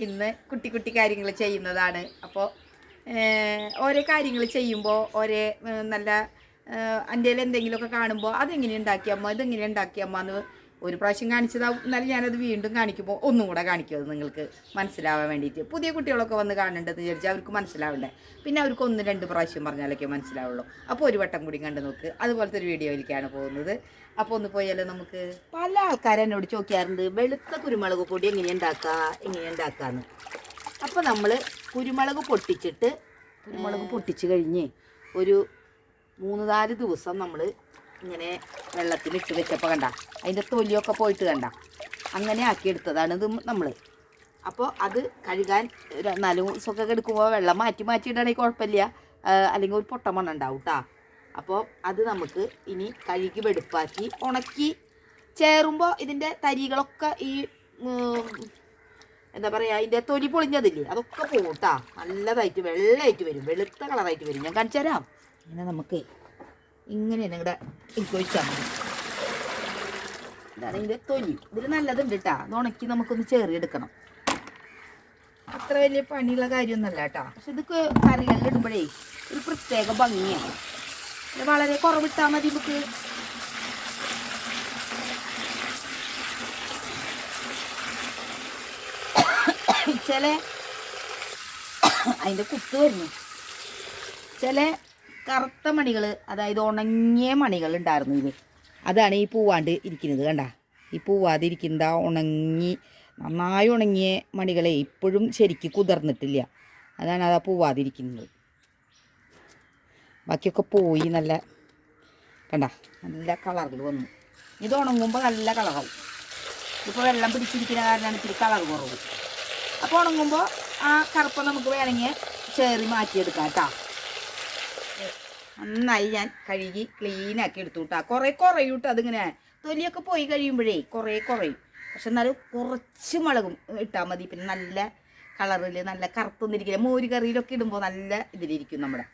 ഇന്ന് കുട്ടി കുട്ടി കാര്യങ്ങൾ ചെയ്യുന്നതാണ്. അപ്പോൾ ഓരോ കാര്യങ്ങൾ ചെയ്യുമ്പോൾ ഏഹ്, നല്ല എന്റെ എന്തെങ്കിലുമൊക്കെ കാണുമ്പോൾ അതെങ്ങനെ ഉണ്ടാക്കിയമ്മ ഇതെങ്ങനെ ഉണ്ടാക്കിയമ്മ എന്ന് ഒരു പ്രാവശ്യം കാണിച്ചതാവും. എന്നാലും ഞാനത് വീണ്ടും കാണിക്കുമ്പോൾ ഒന്നും കൂടെ കാണിക്കും നിങ്ങൾക്ക് മനസ്സിലാവാൻ വേണ്ടിയിട്ട്. പുതിയ കുട്ടികളൊക്കെ വന്ന് കാണേണ്ടതെന്ന് വിചാരിച്ചാൽ അവർക്ക് മനസ്സിലാവണ്ടേ? പിന്നെ അവർക്ക് ഒന്ന് രണ്ട് പ്രാവശ്യം പറഞ്ഞാലൊക്കെ മനസ്സിലാവുള്ളൂ. അപ്പോൾ ഒരു വട്ടം കൂടി കണ്ട് നോക്ക്. അതുപോലത്തെ ഒരു വീഡിയോയിലേക്കാണ് പോകുന്നത്. അപ്പോൾ ഒന്ന് പോയാലോ നമുക്ക്? പല ആൾക്കാരും എന്നോട് ചോദിക്കാറുണ്ട് വെളുത്ത കുരുമുളക് പൊടി എങ്ങനെ ഉണ്ടാക്കുക എങ്ങനെ ഉണ്ടാക്കാന്ന്. അപ്പോൾ നമ്മൾ കുരുമുളക് പൊട്ടിച്ചിട്ട് കുരുമുളക് പൊട്ടിച്ച് കഴിഞ്ഞ് ഒരു മൂന്ന് നാല് ദിവസം നമ്മൾ ഇങ്ങനെ വെള്ളത്തിൽ ഇട്ട് വെച്ചപ്പോൾ കണ്ട അതിന്റെ തൊലിയൊക്കെ പോയിട്ട് കണ്ട. അങ്ങനെ ആക്കിയെടുത്തതാണ് ഇത് നമ്മൾ അപ്പോൾ അത് കഴുകാൻ നാല് ദിവസമൊക്കെ എടുക്കുമ്പോൾ വെള്ളം മാറ്റി മാറ്റി കുഴപ്പമില്ല. അല്ലെങ്കിൽ ഒരു പൊട്ട മണ്ണ് ഉണ്ടാവും കേട്ടോ അപ്പോൾ അത് നമുക്ക് ഇനി കഴുകി വെടുപ്പാക്കി ഉണക്കി ചേറുമ്പോൾ ഇതിന്റെ തരികളൊക്കെ ഈ എന്താ പറയുക അതിന്റെ തൊലി പൊളിഞ്ഞതില്ലേ? അതൊക്കെ പോകും കേട്ടോ നല്ലതായിട്ട് വെള്ളമായിട്ട് വരും. വെളുത്ത കളറായിട്ട് വരും. ഞാൻ കാണിച്ചു തരാം ഇങ്ങനെ നമുക്ക് ഇങ്ങനെ നിങ്ങളുടെ എനിക്ക് ഒഴിച്ചാൽ മതി. ഇതാണ്. ഇതിന്റെ തൊലി. ഇതിൽ നല്ലതുണ്ട് കേട്ടോ അത് ഉണക്കി നമുക്കൊന്ന് ചേറിയെടുക്കണം. അത്ര വലിയ പണിയുള്ള കാര്യമൊന്നുമല്ല കേട്ടോ പക്ഷെ ഇത് കറികളിൽ ഇടുമ്പോഴേ ഒരു പ്രത്യേക ഭംഗിയാണ്. ഇത് വളരെ കുറവിട്ടാൽ മതി നമുക്ക്. ചില അതിന്റെ കുത്ത് വരുന്നു. ചില കറുത്ത മണികൾ അതായത് ഉണങ്ങിയ മണികൾ ഉണ്ടായിരുന്നു ഇതിൽ അതാണ് ഈ പൂവാണ്ട് ഇരിക്കുന്നത് കണ്ട? ഈ പൂവാതെ ഇരിക്കുന്ന ഉണങ്ങി നന്നായി ഉണങ്ങിയ മണികളെ ഇപ്പോഴും ശരിക്ക് കുതിർന്നിട്ടില്ല. അതാണ് അത് ആ പൂവാതിരിക്കുന്നത് ബാക്കിയൊക്കെ പോയി നല്ല കണ്ട? നല്ല കളറിൽ വന്നു. ഇത് ഉണങ്ങുമ്പോൾ നല്ല കളറാവും. ഇപ്പോൾ വെള്ളം പിടിച്ചിരിക്കുന്ന കാരണമാണ് ഇത്തിരി കളർ കുറവ്. അപ്പോൾ ഉണങ്ങുമ്പോൾ ആ കറുപ്പ് നമുക്ക് വേണമെങ്കിൽ ചേറി മാറ്റിയെടുക്കാം കേട്ടോ. നന്നായി ഞാൻ കഴുകി ക്ലീനാക്കി എടുത്തു കേട്ടോ കുറേ കുറയും കേട്ടോ അതിങ്ങനെ. തൊലിയൊക്കെ പോയി കഴിയുമ്പോഴേ കുറേ കുറയും. പക്ഷെ എന്നാലും കുറച്ച് മുളകും ഇട്ടാൽ മതി. പിന്നെ നല്ല കളറിൽ നല്ല കറുത്തൊന്നിരിക്കില്ല? മോര് കറിയിലൊക്കെ ഇടുമ്പോൾ നല്ല ഇതിലിരിക്കും നമ്മുടെ.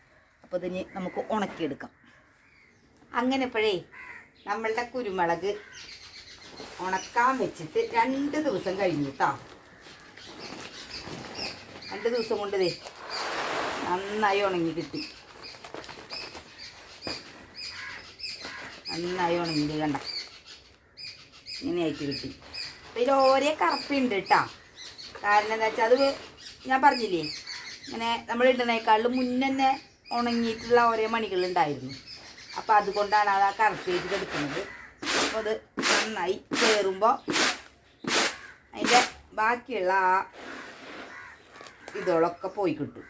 അപ്പോൾ ഇതിന് നമുക്ക് ഉണക്കിയെടുക്കാം. അങ്ങനെ ഇപ്പോഴേ നമ്മളുടെ കുരുമുളക് ഉണക്കാൻ വെച്ചിട്ട് രണ്ട് ദിവസം കഴിഞ്ഞു കേട്ടോ രണ്ട് ദിവസം കൊണ്ട് നന്നായി ഉണങ്ങി കിട്ടി. നന്നായി ഉണങ്ങി കണ്ട? ഇങ്ങനെ ആയിട്ട് കിട്ടി. അപ്പം ഇതിൽ ഓരോ കറുപ്പുണ്ട് കേട്ടോ. കാരണം എന്താ വെച്ചാൽ അത് ഞാൻ പറഞ്ഞില്ലേ ഇങ്ങനെ നമ്മൾ ഇടുന്നേക്കാളും മുന്നേ തന്നെ ഉണങ്ങിയിട്ടുള്ള ഓരോ മണികളുണ്ടായിരുന്നു അപ്പം അതുകൊണ്ടാണ് അത് ആ കറുപ്പേറ്റ് എടുക്കുന്നത്. അപ്പോൾ അത് നന്നായി കയറുമ്പോൾ അതിന്റെ ബാക്കിയുള്ള ആ ഇതോളൊക്കെ പോയി കിട്ടും.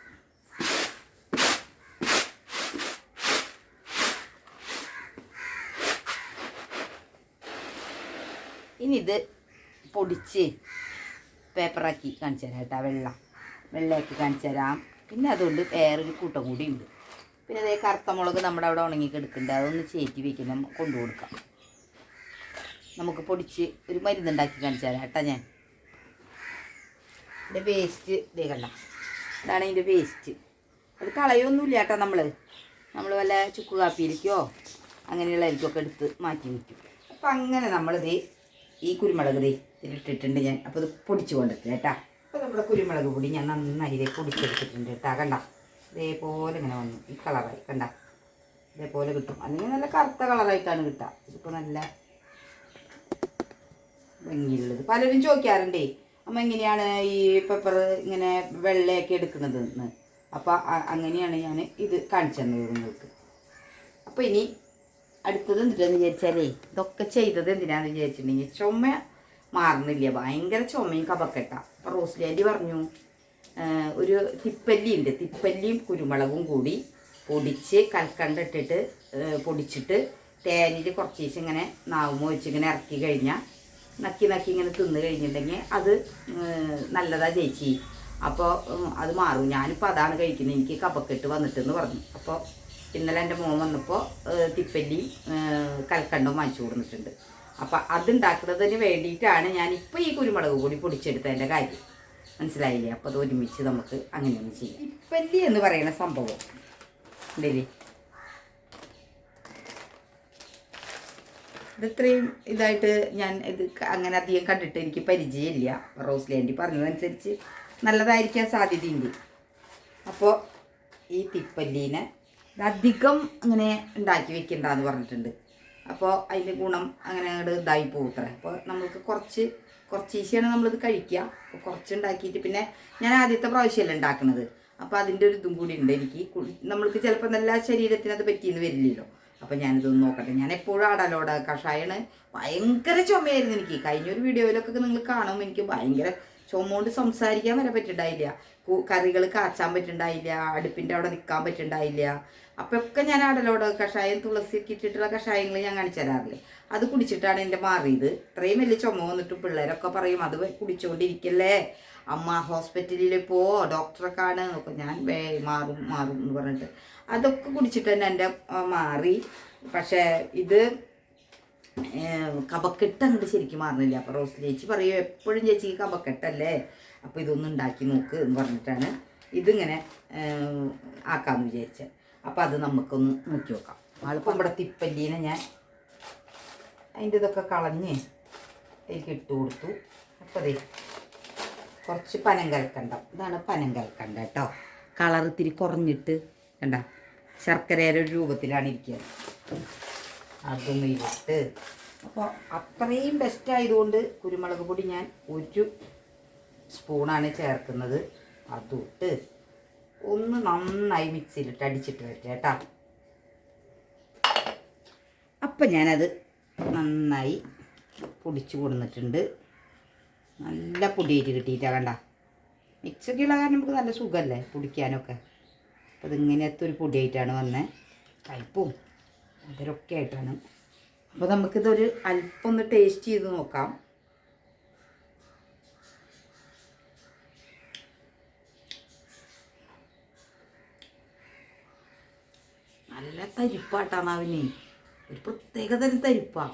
ഇനി ഇത് പൊടിച്ച് പേപ്പറാക്കി കാണിച്ചു തരാം കേട്ടോ വെള്ളം. വെള്ളമാക്കി കാണിച്ചു തരാം പിന്നെ അതുകൊണ്ട് വേറൊരു കൂട്ടം കൂടി ഉണ്ട് പിന്നെ അതേ കറുത്ത മുളക് നമ്മുടെ അവിടെ ഉണങ്ങി കിടക്കുന്നുണ്ട് അതൊന്ന് ചേറ്റി വെക്കുന്ന കൊണ്ടു കൊടുക്കാം. നമുക്ക് പൊടിച്ച് ഒരു മരുന്നുണ്ടാക്കി കാണിച്ചു തരാം കേട്ടോ ഞാൻ. ഇതിന്റെ വേസ്റ്റ് ഇതേ കണ്ട? ഇതാണ് ഇതിന്റെ വേസ്റ്റ് അത് കളയൊന്നുമില്ല കേട്ടോ നമ്മൾ നമ്മൾ വല്ല ചുക്ക് കാപ്പിയിലേക്കോ അങ്ങനെയുള്ള അരിക്കൊക്കെ എടുത്ത് മാറ്റി വയ്ക്കും. അപ്പം അങ്ങനെ നമ്മളിത് ഈ കുരുമുളക് ദേ ഇതിലിട്ടിട്ടുണ്ട് ഞാൻ. അപ്പോൾ ഇത് പൊടിച്ചു കൊണ്ടിട്ട് കേട്ടാ. അപ്പോൾ നമ്മുടെ കുരുമുളക് പൊടി ഞാൻ നന്നായി ഇതേ പൊടിച്ചെടുത്തിട്ടുണ്ട് കേട്ടാ. കണ്ട? ഇതേപോലെ ഇങ്ങനെ വന്നു. ഈ കളറായി. കണ്ട? ഇതേപോലെ കിട്ടും. അല്ലെങ്കിൽ നല്ല കറുത്ത കളറായിട്ടാണ് കിട്ടുക. ഇതിപ്പോൾ നല്ല ഭംഗിയുള്ളത്. പലരും ചോദിക്കാറുണ്ടേ അമ്മ എങ്ങനെയാണ് ഈ പെപ്പർ ഇങ്ങനെ വെള്ളയൊക്കെ എടുക്കുന്നത് എന്ന് അപ്പോൾ അങ്ങനെയാണ് ഞാൻ ഇത് കാണിച്ചു തന്നത് നിങ്ങൾക്ക്. അപ്പോൾ ഇനി അടുത്തത് എന്തിനാന്ന് വിചാരിച്ചാലേ? ഇതൊക്കെ ചെയ്തത് എന്തിനാന്ന് വിചാരിച്ചിട്ടുണ്ടെങ്കിൽ ചുമ മാറുന്നില്ല. ഭയങ്കര ചുമയും കപക്കെട്ട അപ്പോൾ റോസ്ലാൻഡി പറഞ്ഞു ഒരു തിപ്പല്ലി ഉണ്ട്. തിപ്പല്ലിയും കുരുമുളകും കൂടി പൊടിച്ച് കൽക്കണ്ടിട്ടിട്ട് പൊടിച്ചിട്ട് തേനിൽ കുറച്ച് ദിവസം ഇങ്ങനെ നാവുമോ വെച്ച് ഇങ്ങനെ ഇറക്കി കഴിഞ്ഞാൽ നക്കി നക്കി ഇങ്ങനെ തിന്ന് കഴിഞ്ഞിട്ടുണ്ടെങ്കിൽ അത് നല്ലതാ ചേച്ചി. അപ്പോൾ അത് മാറും. ഞാനിപ്പോൾ അതാണ് കഴിക്കുന്നത്. എനിക്ക് കപക്കെട്ട് വന്നിട്ടെന്ന് പറഞ്ഞു. അപ്പോൾ ഇന്നലെ എന്റെ മോൻ വന്നപ്പോൾ തിപ്പല്ലി കൽക്കണ്ടും വാങ്ങിച്ചു കൊടുത്തിട്ടുണ്ട്. അപ്പം അതുണ്ടാക്കുന്നതിന് വേണ്ടിയിട്ടാണ് ഞാൻ ഇപ്പോൾ ഈ കുരുമുളക് കൂടി പൊടിച്ചെടുത്തതിന്റെ കാര്യം. മനസ്സിലായില്ലേ? അപ്പോൾ അത് ഒരുമിച്ച് നമുക്ക് അങ്ങനെയൊന്ന് ചെയ്യാം. തിപ്പല്ലി എന്ന് പറയുന്ന സംഭവം. ഉണ്ടല്ലേ ഇത് ഇത്രയും ഇതായിട്ട് ഞാൻ ഇത് അങ്ങനെ അധികം കണ്ടിട്ട് എനിക്ക് പരിചയമില്ല. റോസ് ലാൻഡി പറഞ്ഞതനുസരിച്ച് നല്ലതായിരിക്കാൻ സാധ്യതയുണ്ട്. അപ്പോൾ ഈ തിപ്പല്ലീനെ അധികം അങ്ങനെ ഉണ്ടാക്കി വെക്കണ്ടെന്ന് പറഞ്ഞിട്ടുണ്ട്. അപ്പോൾ അതിന്റെ ഗുണം അങ്ങനെ അങ്ങോട്ട് ഇതായി പോകത്രേ അപ്പോൾ നമ്മൾക്ക് കുറച്ച് കുറച്ച് ഈസിയാണ് നമ്മളിത് കഴിക്കുക. അപ്പോൾ കുറച്ച് ഉണ്ടാക്കിയിട്ട് പിന്നെ ഞാൻ ആദ്യത്തെ പ്രാവശ്യമല്ല ഉണ്ടാക്കുന്നത് അപ്പോൾ അതിന്റെ ഒരു ഇതും കൂടി ഉണ്ട് എനിക്ക്. നമ്മൾക്ക് ചിലപ്പോൾ നല്ല ശരീരത്തിന് അത് പറ്റിയെന്ന് വരില്ലല്ലോ. അപ്പോൾ ഞാനിതൊന്ന് നോക്കട്ടെ. ഞാൻ എപ്പോഴും അടലോട കഷായാണ് ഭയങ്കര ചുമയായിരുന്നു എനിക്ക്. കഴിഞ്ഞൊരു വീഡിയോയിലൊക്കെ നിങ്ങൾ കാണും എനിക്ക് ഭയങ്കര ചുമ കൊണ്ട് സംസാരിക്കാൻ വരെ പറ്റുണ്ടായില്ല. കറികൾ കാച്ചാൻ പറ്റുണ്ടായില്ല. അടുപ്പിന്റെ അവിടെ നിൽക്കാൻ പറ്റുണ്ടായില്ല. അപ്പോൾ ഒക്കെ ഞാൻ അടലോടെ കഷായം തുളസി ഒക്കെ ഇട്ടിട്ടുള്ള കഷായങ്ങൾ ഞാൻ കാണിച്ചു തരാറില്ലേ? അത് കുടിച്ചിട്ടാണ് എന്റെ മാറിയത്. ഇത്രയും വലിയ ചുമ വന്നിട്ട് പിള്ളേരൊക്കെ പറയും അത് കുടിച്ചുകൊണ്ടിരിക്കല്ലേ അമ്മ ഹോസ്പിറ്റലിൽ പോ ഡോക്ടറെ കാണുക ഞാൻ വേ മാറും മാറും എന്ന് പറഞ്ഞിട്ട്. അതൊക്കെ കുടിച്ചിട്ട് തന്നെ എന്റെ മാറി. പക്ഷേ ഇത് കപക്കെട്ട് അങ്ങോട്ട് ശരിക്കും മാറുന്നില്ല. അപ്പൊ റോസ് ചേച്ചി പറയും എപ്പോഴും ചേച്ചി കപക്കെട്ടല്ലേ അപ്പൊ ഇതൊന്നും ഉണ്ടാക്കി നോക്ക് എന്ന് പറഞ്ഞിട്ടാണ് ഇതിങ്ങനെ ആക്കാമെന്ന് വിചാരിച്ചത് അപ്പോൾ അത് നമുക്കൊന്ന് നോക്കി നോക്കാം ആളിപ്പോൾ നമ്മുടെ തിപ്പല്ലീനെ ഞാൻ അതിന്റെ ഇതൊക്കെ കളഞ്ഞ് അതിലേക്ക് ഇട്ട് കൊടുത്തു. അപ്പോൾ അതേ കുറച്ച് പനം കലക്കണ്ട ഇതാണ് പനം കലക്കണ്ട കേട്ടോ. കളർ ഇത്തിരി കുറഞ്ഞിട്ട് കണ്ട ശർക്കരയുടെ ഒരു രൂപത്തിലാണ് ഇരിക്കുക അതും ഇട്ട്. അപ്പോൾ അത്രയും ബെസ്റ്റ് ആയതുകൊണ്ട് കുരുമുളക് പൊടി ഞാൻ ഒരു സ്പൂണാണ് ചേർക്കുന്നത്. അതിട്ട് ഒന്ന് നന്നായി മിക്സിയിലിട്ട് അടിച്ചിട്ട് വരട്ടെ കേട്ടോ. അപ്പം ഞാനത് നന്നായി പൊടിച്ചു കൊടുന്നിട്ടുണ്ട്. നല്ല പൊടിയായിട്ട് കിട്ടിയിട്ടാ കണ്ട. മിക്സൊക്കെ ഉള്ള കാരണം നമുക്ക് നല്ല സുഖമല്ലേ പൊടിക്കാനൊക്കെ. അപ്പോൾ ഇതിങ്ങനത്തെ ഒരു പൊടിയായിട്ടാണ് വന്നത് കയ്പും അതിലൊക്കെ ആയിട്ടാണ്. അപ്പോൾ നമുക്കിതൊരു അല്പം ഒന്ന് ടേസ്റ്റ് ചെയ്ത് നോക്കാം. നല്ല തരിപ്പാട്ടാണ് അവന് ഒരു പ്രത്യേക തരം തരിപ്പാ.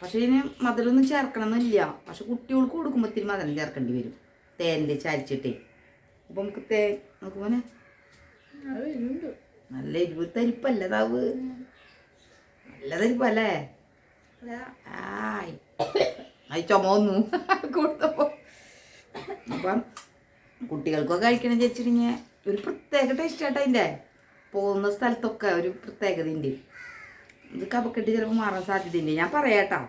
പക്ഷേ ഇതിന് മധുരമൊന്നും ചേർക്കണമെന്നില്ല പക്ഷെ കുട്ടികൾക്ക് കൊടുക്കുമ്പോൾ ഇത്തിരി മധുരം ചേർക്കേണ്ടി വരും. തേനിൽ ചരിച്ചിട്ടേ. അപ്പം നമുക്ക് തേൻ നമുക്ക് മോനെ. നല്ല എരിവ് തരിപ്പല്ല താവ് നല്ല തരിപ്പല്ലേ? ആയി. ആയി ചുമ ഒന്നു കൊടുത്തപ്പോൾ അപ്പം കുട്ടികൾക്കൊക്കെ കഴിക്കണം ചേച്ചിട്ടിങ്ങനെ ഒരു പ്രത്യേക ടേസ്റ്റ് ആട്ടോ അതിന്റെ. പോകുന്ന സ്ഥലത്തൊക്കെ ഒരു പ്രത്യേകത ഉണ്ട് ഇത് കപക്കെട്ട് ചിലപ്പോൾ മാറാൻ സാധ്യതയുണ്ട്. ഞാൻ പറയാട്ടോ.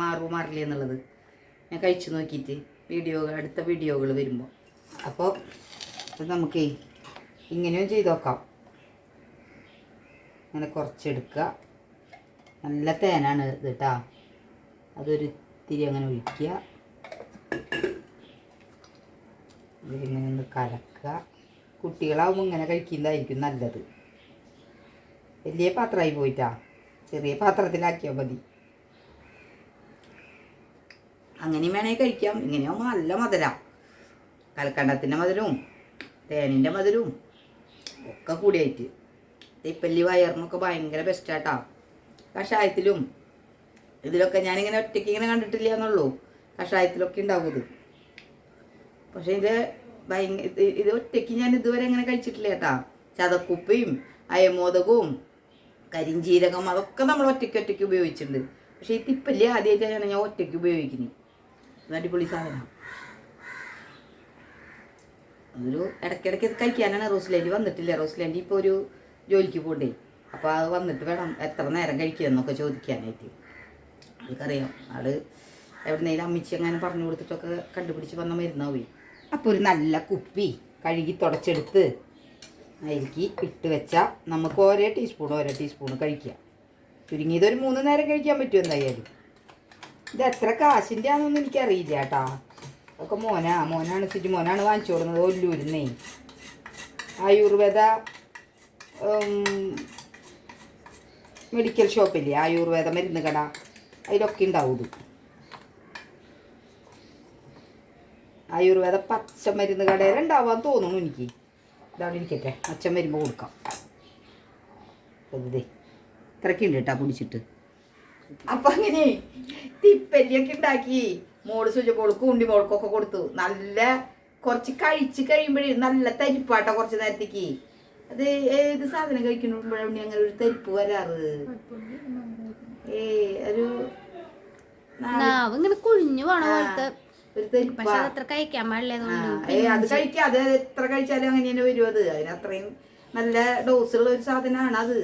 മാറുമോ മാറില്ല എന്നുള്ളത്. ഞാൻ കഴിച്ചു നോക്കിയിട്ട് വീഡിയോ അടുത്ത വീഡിയോകൾ വരുമ്പോൾ അപ്പോൾ നമുക്കേ ഇങ്ങനെയും ചെയ്ത് നോക്കാം. അങ്ങനെ കുറച്ചെടുക്കുക. നല്ല തേനാണ് ഇത് കേട്ടോ അതൊരു ഇത്തിരി അങ്ങനെ ഒഴിക്കുക. ഇങ്ങനെ ഒന്ന് കലക്കുക. കുട്ടികളാവുമ്പോൾ ഇങ്ങനെ കഴിക്കുന്നതായിരിക്കും നല്ലത്. വലിയ പാത്രമായി പോയിട്ടാ. ചെറിയ പാത്രത്തിലാക്കിയാൽ മതി. അങ്ങനെയും വേണമെങ്കിൽ കഴിക്കാം. ഇങ്ങനെയാവുമ്പോൾ നല്ല മധുരം. കൽക്കണ്ടത്തിന്റെ മധുരവും തേനിന്റെ മധുരവും ഒക്കെ കൂടിയായിട്ട്. തിപ്പല്ലി വയറിനൊക്കെ ഭയങ്കര ബെസ്റ്റാട്ടാ കഷായത്തിലും ഇതിലൊക്കെ ഞാനിങ്ങനെ ഒറ്റയ്ക്ക് ഇങ്ങനെ കണ്ടിട്ടില്ല എന്നുള്ളൂ. കഷായത്തിലൊക്കെ ഉണ്ടാവും ഇത്. പക്ഷേ ഇത് ഭയങ്കര ഇത് ഒറ്റയ്ക്ക് ഞാൻ ഇതുവരെ അങ്ങനെ കഴിച്ചിട്ടില്ല കേട്ടാ. ചതക്കുപ്പയും അയമോദകവും കരിഞ്ചീരകം അതൊക്കെ നമ്മൾ ഒറ്റയ്ക്ക് ഒറ്റയ്ക്ക് ഉപയോഗിച്ചിട്ടുണ്ട്. പക്ഷേ ഈ തിപ്പല്ലി ആദ്യമായിട്ടാണ് ഞാൻ ഒറ്റയ്ക്ക് ഉപയോഗിക്കുന്നത് അടിപൊളി സാധനം. അതൊരു ഇടയ്ക്കിടയ്ക്ക് കഴിക്കാനാണ് റോസ്ലാൻഡി വന്നിട്ടില്ല? റോസ്ലാൻഡി ഇപ്പോൾ ഒരു ജോലിക്ക് പോകണ്ടേ അപ്പോൾ അത് വന്നിട്ട് വേണം എത്ര നേരം കഴിക്കുക എന്നൊക്കെ ചോദിക്കാനായിട്ട്. ആൾക്കറിയാം. ആൾ എവിടെന്നെങ്കിലും അമ്മിച്ചി അങ്ങനെ പറഞ്ഞു കൊടുത്തിട്ടൊക്കെ കണ്ടുപിടിച്ച് വന്ന മരുന്നാവേ അപ്പോൾ ഒരു നല്ല കുപ്പി കഴുകി തുടച്ചെടുത്ത് അതിലേക്ക് ഇട്ട് വെച്ചാൽ നമുക്ക് ഓരോ ടീസ്പൂൺ ഓരോ ടീസ്പൂൺ കഴിക്കാം. ചുരുങ്ങിയത് ഒരു മൂന്ന് നേരം കഴിക്കാൻ പറ്റും എന്തായാലും? ഇത് എത്ര കാശിന്റെ ആണെന്നൊന്നും എനിക്കറിയില്ല കേട്ടാ. അതൊക്കെ മോനാ മോനാണ് സിജു മോനാണ് വാങ്ങിച്ചു കൊടുക്കുന്നത് ഒല്ലൂരുന്നേ ആയുർവേദ മെഡിക്കൽ ഷോപ്പില്ലേ? ആയുർവേദ മരുന്ന് കട. അതിലൊക്കെ ഉണ്ടാവും ഇത് ആയുർവേദ പച്ച മരുന്ന് കടയിൽ ഉണ്ടാവാൻ തോന്നുന്നു എനിക്ക്. ഇതാണ് ഇരിക്കട്ടെ. അച്ഛൻ വരുമ്പോൾ കൊടുക്കാം. ഇതേ. ഇത്രയ്ക്കുണ്ട് കേട്ടാ കുടിച്ചിട്ട്. അപ്പൊ അങ്ങനെ തിപ്പല്ലിയൊക്കെ ഉണ്ടാക്കി മോൾ സുജപോൾക്കും ഉണ്ടി മോൾക്കൊക്കെ കൊടുത്തു. നല്ല കുറച്ച് കഴിച്ച് കഴിയുമ്പോഴേ നല്ല തരിപ്പാട്ട കുറച്ച് നേരത്തേക്ക്. അത് ഏത് സാധനം കഴിക്കുമ്പോഴാണ് അങ്ങനെ ഒരു തരിപ്പ് വരാറ്? ഏ ഒരു ഇങ്ങനെ കുഴിഞ്ഞു പോണ പോലത്തെ അത് കഴിക്കാം. അത് എത്ര കഴിച്ചാലും അങ്ങനെ തന്നെ വരും അത് അതിന് അത്രയും നല്ല ഡോസുള്ള ഒരു സാധനമാണ് അത്.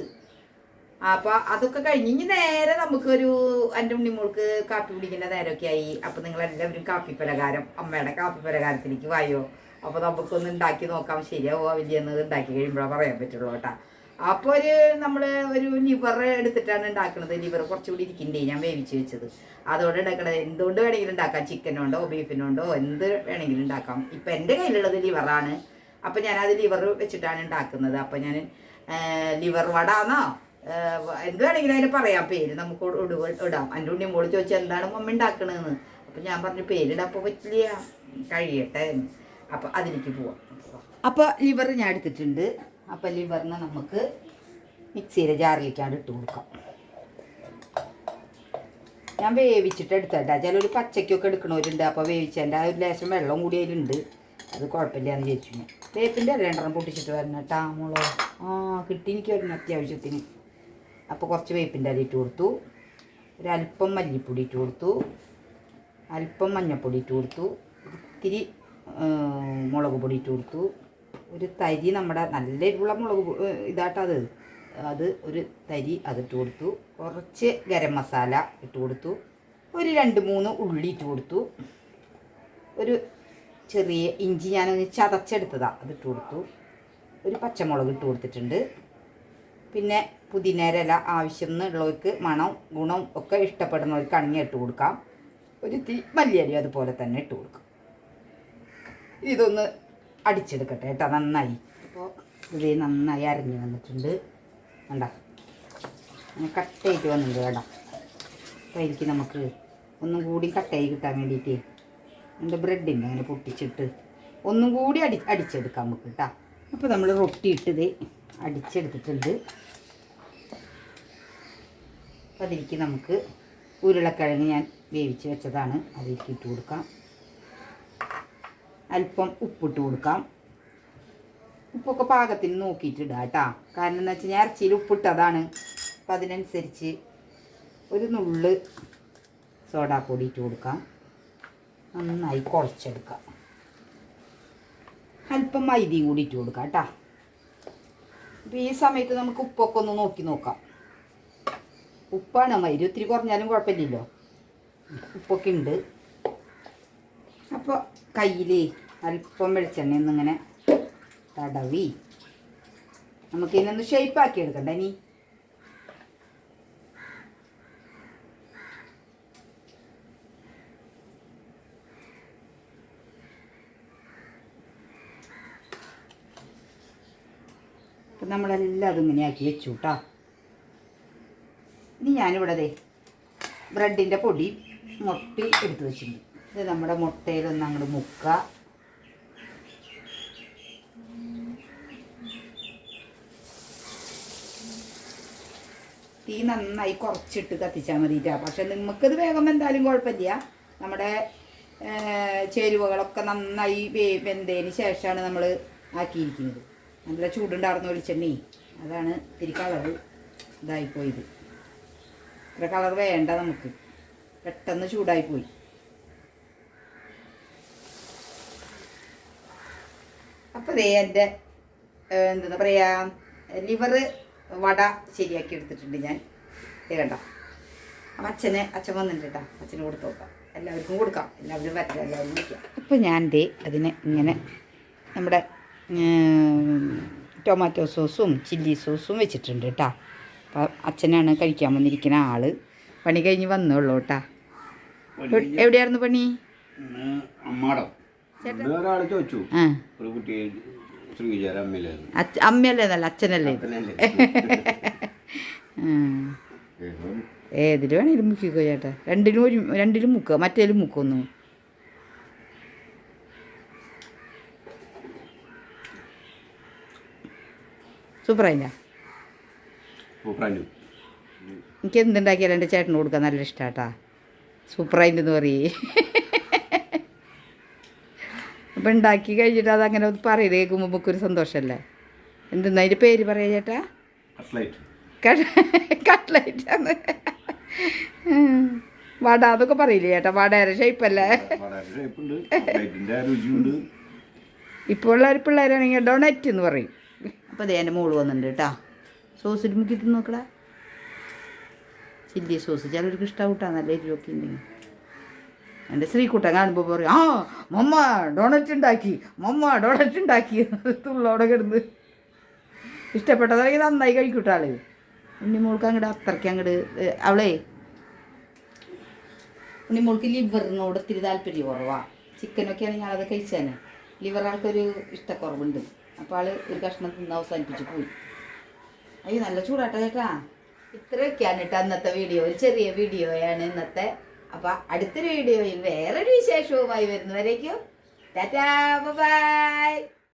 അപ്പൊ അതൊക്കെ കഴിഞ്ഞ് ഇനി നേരെ നമുക്കൊരു എന്റെ ഉണ്ണിമോൾക്ക് കാപ്പി കുടിക്കേണ്ട നേരമൊക്കെ ആയി. അപ്പൊ നിങ്ങൾ എല്ലാവരും കാപ്പി പലഹാരം അമ്മയുടെ കാപ്പി പലഹാരത്തിലേക്ക് വായോ. അപ്പൊ നമുക്കൊന്ന് ഉണ്ടാക്കി നോക്കാം. ശരിയാവോ? വലിയ ഉണ്ടാക്കി കഴിയുമ്പോഴാണ് പറയാൻ പറ്റുള്ളൂ കേട്ടാ. അപ്പോൾ ഒരു നമ്മൾ ഒരു ലിവർ എടുത്തിട്ടാണ് ഉണ്ടാക്കുന്നത് ലിവർ കുറച്ചുകൂടി ഇരിക്കണ്ടേ? ഞാൻ വേവിച്ച് വെച്ചത്. അതോടെ ഉണ്ടാക്കണത്. എന്തുകൊണ്ട് വേണമെങ്കിലും ഉണ്ടാക്കാം? ചിക്കനുണ്ടോ ബീഫിനുണ്ടോ എന്ത് വേണമെങ്കിലും ഉണ്ടാക്കാം. ഇപ്പം എന്റെ കയ്യിലുള്ളത് ലിവറാണ് അപ്പം ഞാനത് ലിവർ വെച്ചിട്ടാണ് ഉണ്ടാക്കുന്നത്. അപ്പം ഞാൻ ലിവർ വടാന്നോ എന്ത് വേണമെങ്കിലും അതിന് പറയാം. പേര് നമുക്ക് ഇടാം. എന്റെ ഉണ്ണി മോൾ ചോദിച്ചാൽ എന്താണ് മമ്മി ഉണ്ടാക്കണതെന്ന് അപ്പം ഞാൻ പറഞ്ഞു പേരിടപ്പോൾ പറ്റില്ല. കഴിയട്ടെ. അപ്പം അതിലേക്ക് പോവാം. അപ്പോൾ ലിവർ ഞാൻ എടുത്തിട്ടുണ്ട്. അപ്പം ലിവറിന് നമുക്ക് മിക്സിയിലെ ജാറിലേക്കാണ് ഇട്ട് കൊടുക്കാം. ഞാൻ വേവിച്ചിട്ട് എടുത്തേട്ടാ ഒരു പച്ചയ്ക്കൊക്കെ എടുക്കണവരുണ്ട്. അപ്പോൾ വേവിച്ചതിന്റെ ആ ഒരു ലേശം വെള്ളം കൂടി അതിലുണ്ട്. അത് കുഴപ്പമില്ല എന്ന് ചോദിച്ചു ഞാൻ. വേപ്പിന്റെ രണ്ടെണ്ണം പൊട്ടിച്ചിട്ട് വരണം കേട്ടാ മോളോ. ആ കിട്ടി എനിക്ക് വരണം അത്യാവശ്യത്തിന്. അപ്പോൾ കുറച്ച് വേപ്പിന്റെ അരി ഇട്ട് കൊടുത്തു. ഒരല്പം മല്ലിപ്പൊടി ഇട്ട് കൊടുത്തു. അല്പം മഞ്ഞൾപ്പൊടി ഇട്ട് കൊടുത്തു. ഇത്തിരി മുളക് പൊടി ഇട്ട് കൊടുത്തു. ഒരു തരി നമ്മുടെ നല്ല എരിവുള്ള മുളക് ഇതാട്ടത് അത്. ഒരു തരി അതിട്ട് കൊടുത്തു. കുറച്ച് ഗരം മസാല ഇട്ട് കൊടുത്തു. ഒരു രണ്ട് മൂന്ന് ഉള്ളി ഇട്ട് കൊടുത്തു. ഒരു ചെറിയ ഇഞ്ചി ഞാനൊന്ന് ചതച്ചെടുത്തതാണ് അതിട്ട് കൊടുത്തു. ഒരു പച്ചമുളക് ഇട്ട് കൊടുത്തിട്ടുണ്ട്. പിന്നെ പുതിനേരല ആവശ്യം എന്നുള്ളവർക്ക് മണം ഗുണം ഒക്കെ ഇഷ്ടപ്പെടുന്നവർക്ക് അണിഞ്ഞ ഇട്ട് കൊടുക്കാം. ഒരു തീ മല്ലിയരി അതുപോലെ തന്നെ ഇട്ട് കൊടുക്കാം. ഇതൊന്ന് അടിച്ചെടുക്കട്ടെ കേട്ടോ നന്നായി. അപ്പോൾ ഇത് നന്നായി അരഞ്ഞു വന്നിട്ടുണ്ട്. വേണ്ട അങ്ങനെ കട്ടയായിട്ട് വന്നിട്ടുണ്ട് കേട്ടോ. അപ്പോൾ എനിക്ക് നമുക്ക് ഒന്നും കൂടി കട്ടയായി കിട്ടാൻ വേണ്ടിയിട്ട് എന്റെ ബ്രെഡിന്റെ അങ്ങനെ പൊട്ടിച്ചിട്ട് ഒന്നും കൂടി അടി അടിച്ചെടുക്കാം നമുക്ക് കേട്ടോ. അപ്പോൾ നമ്മൾ റൊട്ടി ഇട്ടത് അടിച്ചെടുത്തിട്ടുണ്ട്. അപ്പോൾ അതിലേക്ക് നമുക്ക് ഉരുളക്കിഴങ്ങ് ഞാൻ വേവിച്ച് വെച്ചതാണ്. അതിലേക്ക് ഇട്ട് കൊടുക്കാം. അല്പം ഉപ്പിട്ട് കൊടുക്കാം. ഉപ്പൊക്കെ പാകത്തിന് നോക്കിയിട്ട് ഇടുക കേട്ടോ. കാരണം എന്ന് വെച്ചാൽ ഞാൻ ഇറച്ചിയിൽ ഉപ്പിട്ടതാണ്. അപ്പം അതിനനുസരിച്ച് ഒരു നുള്ള് സോഡാപ്പൊടി ഇട്ട് കൊടുക്കാം. നന്നായി കുഴച്ചെടുക്കാം അല്പം മൈദയും കൂടി ഇട്ട് കൊടുക്കാം കേട്ടോ. അപ്പോൾ ഈ സമയത്ത് നമുക്ക് ഉപ്പൊക്കെ ഒന്ന് നോക്കി നോക്കാം. ഉപ്പാണ് മൈദ. ഒത്തിരി കുറഞ്ഞാലും കുഴപ്പമില്ലല്ലോ. ഉപ്പൊക്കെ ഉണ്ട്. അപ്പോൾ കയ്യിൽ അല്പം വെളിച്ചെണ്ണ ഒന്നിങ്ങനെ തടവി. നമുക്ക് ഇതിനൊന്ന് ഷേപ്പാക്കി എടുക്കണ്ട ഇനി. അപ്പം നമ്മളെല്ലാം അതും ഇങ്ങനെ ആക്കി വെച്ചു കേട്ടോ ഇനി ഞാനിവിടെ ദേ ബ്രെഡിന്റെ പൊടി മുട്ടി എടുത്ത് വെച്ചിട്ടുണ്ട്. ഇത് നമ്മുടെ മുട്ടയിലൊന്ന് അങ്ങോട്ട് മുക്കുക തീ നന്നായി കുറച്ചിട്ട് കത്തിച്ചാൽ മതിയിട്ടാ പക്ഷെ നിങ്ങൾക്കത് വേഗം എന്തായാലും കുഴപ്പമില്ല. നമ്മുടെ ചേരുവകളൊക്കെ നന്നായി വെന്തതിന് ശേഷമാണ് നമ്മൾ ആക്കിയിരിക്കുന്നത്. നല്ല ചൂടുണ്ടായിരുന്നു വെളിച്ചെണ്ണേ. അതാണ് ഇത്തിരി കളറ് ഇതായിപ്പോയത് ഇത്ര കളർ വേണ്ട നമുക്ക്. പെട്ടെന്ന് ചൂടായിപ്പോയി അപ്പോൾ ദേ എന്റെ എന്താ പറയുക ലിവർ വട ശരിയാക്കി എടുത്തിട്ടുണ്ട് ഞാൻ. ദേ കണ്ടോ? അപ്പം അച്ഛനെ അച്ഛൻ വന്നിട്ടുണ്ട് കേട്ടോ അച്ഛന് കൊടുത്തു നോക്കാം. എല്ലാവർക്കും കൊടുക്കാം. എല്ലാവരും വരട്ടെ എല്ലാവരും വിളിക്കാം. അപ്പോൾ ഞാൻ ദേ അതിനെ ഇങ്ങനെ നമ്മുടെ ടൊമാറ്റോ സോസും ചില്ലി സോസും വെച്ചിട്ടുണ്ട് കേട്ടോ അപ്പം അച്ഛനാണ് കഴിക്കാൻ വന്നിരിക്കുന്ന ആൾ. പണി കഴിഞ്ഞ് വന്നോളൂ കേട്ടാ എവിടെയായിരുന്നു പണി? ചേട്ടാ. ചോദിച്ചു. ഒരു ശ്രീജാര അമ്മയിലായിരുന്നു. അച്ഛ അമ്മയല്ലേ നല്ല അച്ഛനല്ലേ? ഏതിൽ വേണേലും മുക്കിക്കോ ചേട്ടാ. രണ്ടിലും ഒരു രണ്ടിലും മുക്കുക മറ്റേലും മുക്കൊന്നു. സൂപ്പറായില്ല? എനിക്ക് എന്തുണ്ടാക്കിയാലും എന്റെ ചേട്ടന് കൊടുക്കാൻ നല്ല ഇഷ്ടാട്ടാ. സൂപ്പറായിട്ടെന്ന് പറയേ. അപ്പം ഉണ്ടാക്കി കഴിഞ്ഞിട്ട് അതങ്ങനെ പറയൽ കേൾക്കുമ്പോൾ നമുക്കൊരു സന്തോഷമല്ലേ എന്തെന്നാ അതിന്റെ പേര് പറയാ ചേട്ടാ? കട്ട്ലൈറ്റ്. ആണ് വട അതൊക്കെ പറയില്ലേ ചേട്ടാ? വടയുടെ ഷേപ്പല്ലേ? ഇപ്പോൾ ഉള്ള ഒരു പിള്ളേരാണെങ്കിൽ ഡൊണറ്റ് എന്ന് പറയും. അപ്പോൾ അതേ എന്റെ മോൾ വന്നിട്ടുണ്ട് കേട്ടോ. സോസ് മുക്കി നോക്കടാ. Chilli sauce. ചിലർക്ക് ഇഷ്ടമാവട്ടാ നല്ല എരിവൊക്കെ ഉണ്ടെങ്കിൽ. എന്റെ ശ്രീകുട്ടൻ കാണുമ്പോൾ പറയും ആ മമ്മ ഡോണറ്റ് ഉണ്ടാക്കി മമ്മ ഡോണറ്റ് ഉണ്ടാക്കി തുള്ളോടെ കിടന്ന്. ഇഷ്ടപ്പെട്ടതാണെങ്കിൽ നന്നായി കഴിക്കൂട്ടോ ആൾ. ഉണ്ണിമോൾക്ക് അങ്ങോട്ട് അത്രയ്ക്ക് അങ്ങോട്ട് അവളേ. ഉണ്ണിമോൾക്ക് ലിവറിനോട് ഒത്തിരി താല്പര്യം കുറവാ. ചിക്കനൊക്കെ ആണെങ്കിൽ ഞാനത് കഴിച്ചേനെ. ലിവർ ആൾക്കൊരു ഇഷ്ടക്കുറവുണ്ട്. അപ്പോൾ ആൾ ഒരു കഷ്ണം തിന്ന് അവസാനിപ്പിച്ച് പോയി. അയ്യോ നല്ല ചൂടാട്ടോ ചേട്ടാ. ഇത്രയൊക്കെയാണ് കേട്ടോ അന്നത്തെ വീഡിയോ. ഒരു ചെറിയ വീഡിയോയാണ് ഇന്നത്തെ. അപ്പൊ അടുത്തൊരു വീഡിയോയിൽ വേറൊരു വിശേഷവുമായി വരുന്നവരേക്കും ടാറ്റാ ബൈ